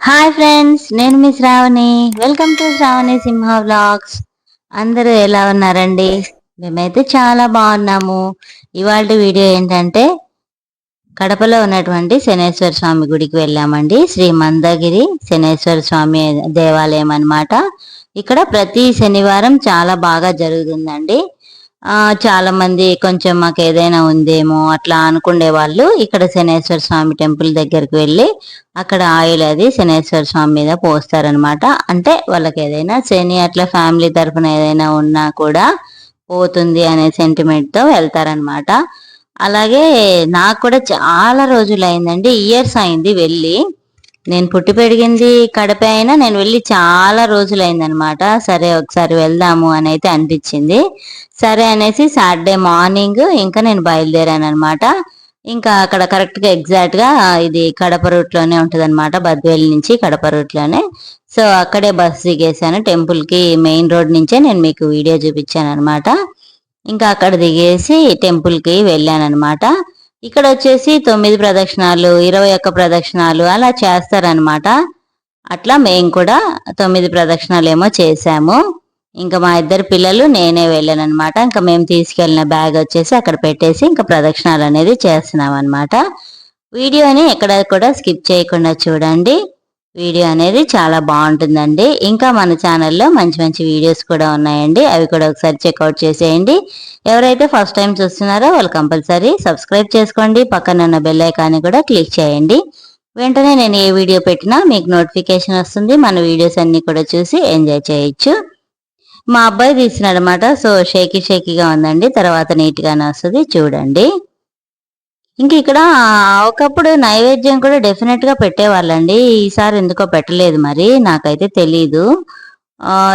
Hi friends నేను మీ Shravani. Welcome to Shravani Simha vlogs అందరూ ఎలా ఉన్నారండి? మేమైతే చాలా బాగున్నాము. ఇవాళ వీడియో ఏంటంటే కడపలో ఉన్నటువంటి శనేశ్వర స్వామి గుడికి వెళ్ళామండి. శ్రీ మందగిరి శనేశ్వర స్వామి దేవాలయం అనమాట ఇక్కడ ప్రతి శనివారం చాలా బాగా జరుగుతుందండి. చాలా మంది కొంచెం మాకు ఏదైనా ఉందేమో అట్లా అనుకునే వాళ్ళు ఇక్కడ శనేశ్వర స్వామి టెంపుల్ దగ్గరికి వెళ్ళి అక్కడ ఆయిల్ అది శనేశ్వర స్వామి మీద పోస్తారనమాట అంటే వాళ్ళకి ఏదైనా శని అట్లా ఫ్యామిలీ తరఫున ఏదైనా ఉన్నా కూడా పోతుంది అనే సెంటిమెంట్తో వెళ్తారనమాట అలాగే నాకు కూడా చాలా రోజులు అయిందండి ఇయర్స్ అయింది వెళ్ళి. నేను పుట్టి పెరిగింది కడప అయినా నేను వెళ్ళి చాలా రోజులు సరే ఒకసారి వెళ్దాము అని అయితే అనిపించింది. సరే అనేసి సాటర్డే మార్నింగ్ ఇంకా నేను బయలుదేరాను అనమాట ఇంకా అక్కడ కరెక్ట్గా ఎగ్జాక్ట్గా ఇది కడప రూట్లోనే ఉంటుంది అనమాట బద్వేల్ నుంచి కడప రూట్లోనే. సో అక్కడే బస్ దిగేసాను టెంపుల్కి మెయిన్ రోడ్ నుంచే నేను మీకు వీడియో చూపించాను అనమాట ఇంకా అక్కడ దిగేసి టెంపుల్కి వెళ్ళాను అనమాట ఇక్కడ వచ్చేసి తొమ్మిది ప్రదక్షిణాలు ఇరవై ఒక్క ప్రదక్షిణాలు అలా చేస్తారనమాట అట్లా మేము కూడా తొమ్మిది ప్రదక్షిణాలు ఏమో చేసాము ఇంకా మా ఇద్దరు పిల్లలు నేనే వెళ్ళాను అనమాట ఇంకా మేము తీసుకెళ్ళిన బ్యాగ్ వచ్చేసి అక్కడ పెట్టేసి ఇంకా ప్రదక్షిణాలు అనేది చేస్తున్నాం అనమాట వీడియోని ఎక్కడ కూడా స్కిప్ చేయకుండా చూడండి. వీడియో అనేది చాలా బాగుంటుందండి. ఇంకా మన ఛానల్లో మంచి మంచి వీడియోస్ కూడా ఉన్నాయండి. అవి కూడా ఒకసారి చెక్అవుట్ చేసేయండి. ఎవరైతే ఫస్ట్ టైం చూస్తున్నారో వాళ్ళు కంపల్సరీ సబ్స్క్రైబ్ చేసుకోండి. పక్కన ఉన్న బెల్ ఐకాన్ని కూడా క్లిక్ చేయండి. వెంటనే నేను ఏ వీడియో పెట్టినా మీకు నోటిఫికేషన్ వస్తుంది. మన వీడియోస్ అన్నీ కూడా చూసి ఎంజాయ్ చేయొచ్చు. మా అబ్బాయి తీసినాడనమాట సో షేకీ షేకీగా ఉందండి. తర్వాత నీట్గానే వస్తుంది. చూడండి. ఇంక ఇక్కడ ఒకప్పుడు నైవేద్యం కూడా డెఫినెట్గా పెట్టేవాళ్ళండి. ఈసారి ఎందుకో పెట్టలేదు మరి నాకైతే తెలీదు.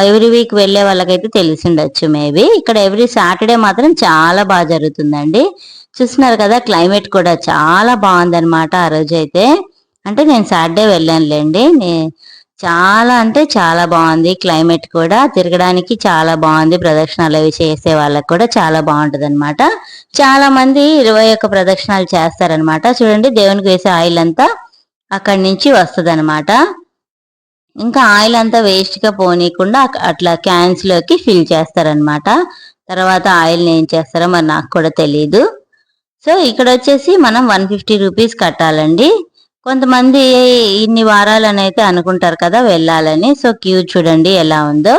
ఎవ్రీ వీక్ వెళ్ళే వాళ్ళకైతే తెలిసిండొచ్చు మేబీ ఇక్కడ ఎవ్రీ సాటర్డే మాత్రం చాలా బాగా జరుగుతుందండి. చూస్తున్నారు కదా క్లైమేట్ కూడా చాలా బాగుందన్నమాట ఆ రోజు అయితే అంటే నేను సాటర్డే వెళ్ళానులేండి. చాలా అంటే చాలా బాగుంది. క్లైమేట్ కూడా తిరగడానికి చాలా బాగుంది. ప్రదక్షిణాలు అవి చేసే వాళ్ళకి కూడా చాలా బాగుంటుంది అనమాట చాలా మంది ఇరవై ఒక్క ప్రదక్షిణాలు చేస్తారనమాట చూడండి దేవునికి వేసే ఆయిల్ అంతా అక్కడి నుంచి వస్తుంది అనమాట ఇంకా ఆయిల్ అంతా వేస్ట్గా పోనీయకుండా అట్లా క్యాన్స్లోకి ఫిల్ చేస్తారనమాట తర్వాత ఆయిల్ ఏం చేస్తారో మరి నాకు కూడా తెలియదు సో ఇక్కడ వచ్చేసి మనం వన్ ఫిఫ్టీ రూపీస్ కట్టాలండి. కొంతమంది ఇన్ని వారాలని అయితే అనుకుంటారు కదా వెళ్ళాలని. సో క్యూ చూడండి ఎలా ఉందో.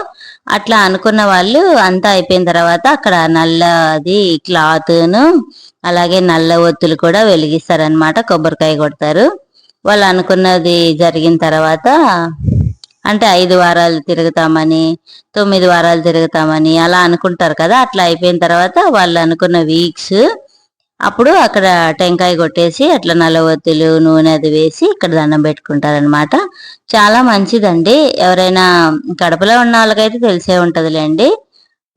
అట్లా అనుకున్న వాళ్ళు అంతా అయిపోయిన తర్వాత అక్కడ నల్లది క్లాత్ను అలాగే నల్ల ఒత్తులు కూడా వెలిగిస్తారనమాట కొబ్బరికాయ కొడతారు. వాళ్ళు అనుకున్నది జరిగిన తర్వాత అంటే ఐదు వారాలు తిరుగుతామని తొమ్మిది వారాలు తిరుగుతామని అలా అనుకుంటారు కదా. అట్లా అయిపోయిన తర్వాత వాళ్ళు అనుకున్న వీక్స్ అప్పుడు అక్కడ టెంకాయ కొట్టేసి అట్లా నలవత్తులు నూనె అది వేసి ఇక్కడ దండం పెట్టుకుంటారనమాట చాలా మంచిదండి. ఎవరైనా కడపలో ఉన్న వాళ్ళకైతే తెలిసే ఉంటదిలేండి.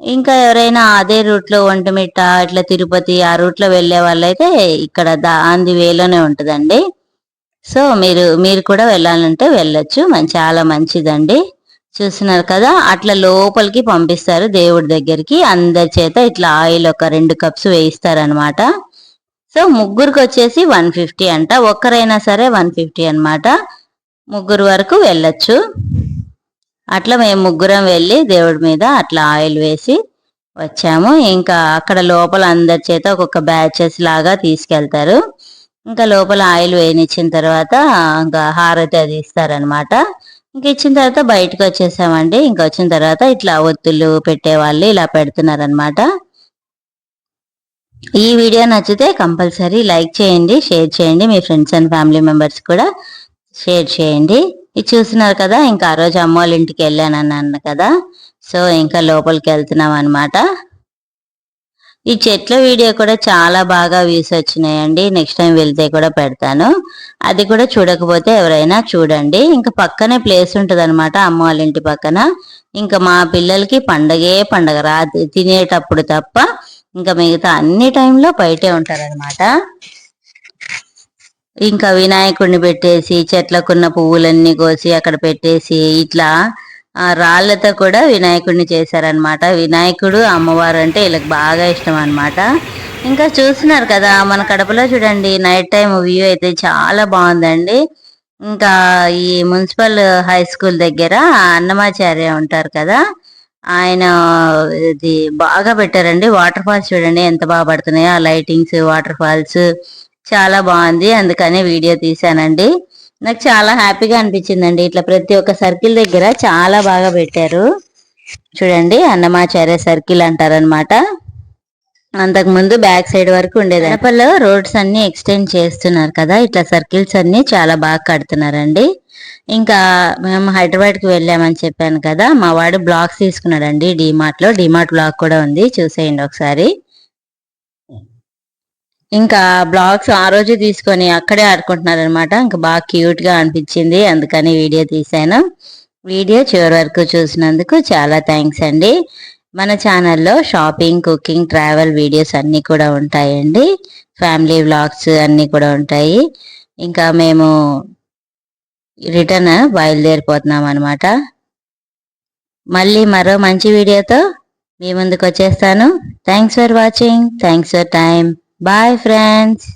ఇంకా ఎవరైనా అదే రూట్లో ఒంటిమిట్ట ఒంటమిట్ట ఇట్లా తిరుపతి ఆ రూట్లో వెళ్ళే వాళ్ళైతే ఇక్కడ దాంది వేలోనే ఉంటుందండి. సో మీరు మీరు కూడా వెళ్ళాలంటే వెళ్ళొచ్చు. చాలా మంచిదండి. చూస్తున్నారు కదా అట్లా లోపలికి పంపిస్తారు దేవుడి దగ్గరికి. అందరి చేత ఇట్లా ఆయిల్ ఒక రెండు కప్స్ వేయిస్తారనమాట సో ముగ్గురికి వచ్చేసి వన్ ఫిఫ్టీ అంట. ఒక్కరైనా సరే వన్ ఫిఫ్టీ అనమాట ముగ్గురు వరకు వెళ్ళొచ్చు. అట్లా మేము ముగ్గురం వెళ్ళి దేవుడి మీద అట్లా ఆయిల్ వేసి వచ్చాము. ఇంకా అక్కడ లోపల అందరి చేత ఒక్కొక్క బ్యాచెస్ లాగా తీసుకెళ్తారు. ఇంకా లోపల ఆయిల్ వేయనిచ్చిన తర్వాత ఇంకా హారతి అది ఇస్తారనమాట ఇంక ఇచ్చిన తర్వాత బయటకు వచ్చేసామండి ఇంకా వచ్చిన తర్వాత ఇట్లా ఒత్తులు పెట్టేవాళ్ళు ఇలా పెడుతున్నారనమాట ఈ వీడియో నచ్చితే కంపల్సరీ లైక్ చేయండి షేర్ చేయండి. మీ ఫ్రెండ్స్ అండ్ ఫ్యామిలీ మెంబర్స్ కూడా షేర్ చేయండి. ఇది చూస్తున్నారు కదా ఇంకా ఆ రోజు అమ్మ వాళ్ళ ఇంటికి వెళ్ళానన్నాను కదా. సో ఇంకా లోపలికి వెళ్తున్నాం అనమాట ఈ చెట్ల వీడియో కూడా చాలా బాగా వ్యూస్ వచ్చినాయండి. నెక్స్ట్ టైం వెళ్తే కూడా పెడతాను. అది కూడా చూడకపోతే ఎవరైనా చూడండి. ఇంకా పక్కనే ప్లేస్ ఉంటుంది అనమాట అమ్మ వాళ్ళ ఇంటి పక్కన. ఇంకా మా పిల్లలకి పండగే పండగ రా తినేటప్పుడు తప్ప ఇంకా మిగతా అన్ని టైంలో బయటే ఉంటారనమాట ఇంకా వినాయకుడిని పెట్టేసి చెట్లకున్న పువ్వులన్నీ కోసి అక్కడ పెట్టేసి ఇట్లా ఆ రాళ్ళతో కూడా వినాయకుడిని చేశారనమాట వినాయకుడు అమ్మవారు అంటే వీళ్ళకి బాగా ఇష్టం అనమాట ఇంకా చూస్తున్నారు కదా మన కడపలో చూడండి నైట్ టైం వ్యూ అయితే చాలా బాగుందండి. ఇంకా ఈ మున్సిపల్ హై స్కూల్ దగ్గర అన్నమాచార్య ఉంటారు కదా ఆయన ఇది బాగా పెట్టారండి. వాటర్ ఫాల్స్ చూడండి ఎంత బాగా పడుతున్నాయో. ఆ లైటింగ్స్ వాటర్ ఫాల్స్ చాలా బాగుంది. అందుకనే వీడియో తీశానండి. నాకు చాలా హ్యాపీగా అనిపించిందండి. ఇట్లా ప్రతి ఒక్క సర్కిల్ దగ్గర చాలా బాగా పెట్టారు. చూడండి అన్నమాచార్య సర్కిల్ అంటారనమాట అంతకు ముందు బ్యాక్ సైడ్ వరకు ఉండేది. అనపల్లో రోడ్స్ అన్ని ఎక్స్టెండ్ చేస్తున్నారు కదా. ఇట్లా సర్కిల్స్ అన్ని చాలా బాగా కడుతున్నారండి. ఇంకా మేము హైదరాబాద్కి వెళ్ళామని చెప్పాను కదా మా వాడు బ్లాక్స్ తీసుకున్నాడండి డిమార్ట్లో డిమార్ట్ బ్లాక్ కూడా ఉంది చూసేయండి ఒకసారి. ఇంకా బ్లాగ్స్ ఆ రోజు తీసుకొని అక్కడే ఆడుకుంటున్నారు అనమాట ఇంకా బాగా క్యూట్గా అనిపించింది అందుకని వీడియో తీసాను వీడియో చివరి వరకు చూసినందుకు చాలా థ్యాంక్స్ అండి. మన ఛానల్లో షాపింగ్ కుకింగ్ ట్రావెల్ వీడియోస్ అన్నీ కూడా ఉంటాయండి. ఫ్యామిలీ వ్లాగ్స్ అన్నీ కూడా ఉంటాయి. ఇంకా మేము రిటర్న్ బయలుదేరిపోతున్నాం అనమాట మళ్ళీ మరో మంచి వీడియోతో మీ ముందుకు వచ్చేస్తాను. Thanks for watching thanks for time bye friends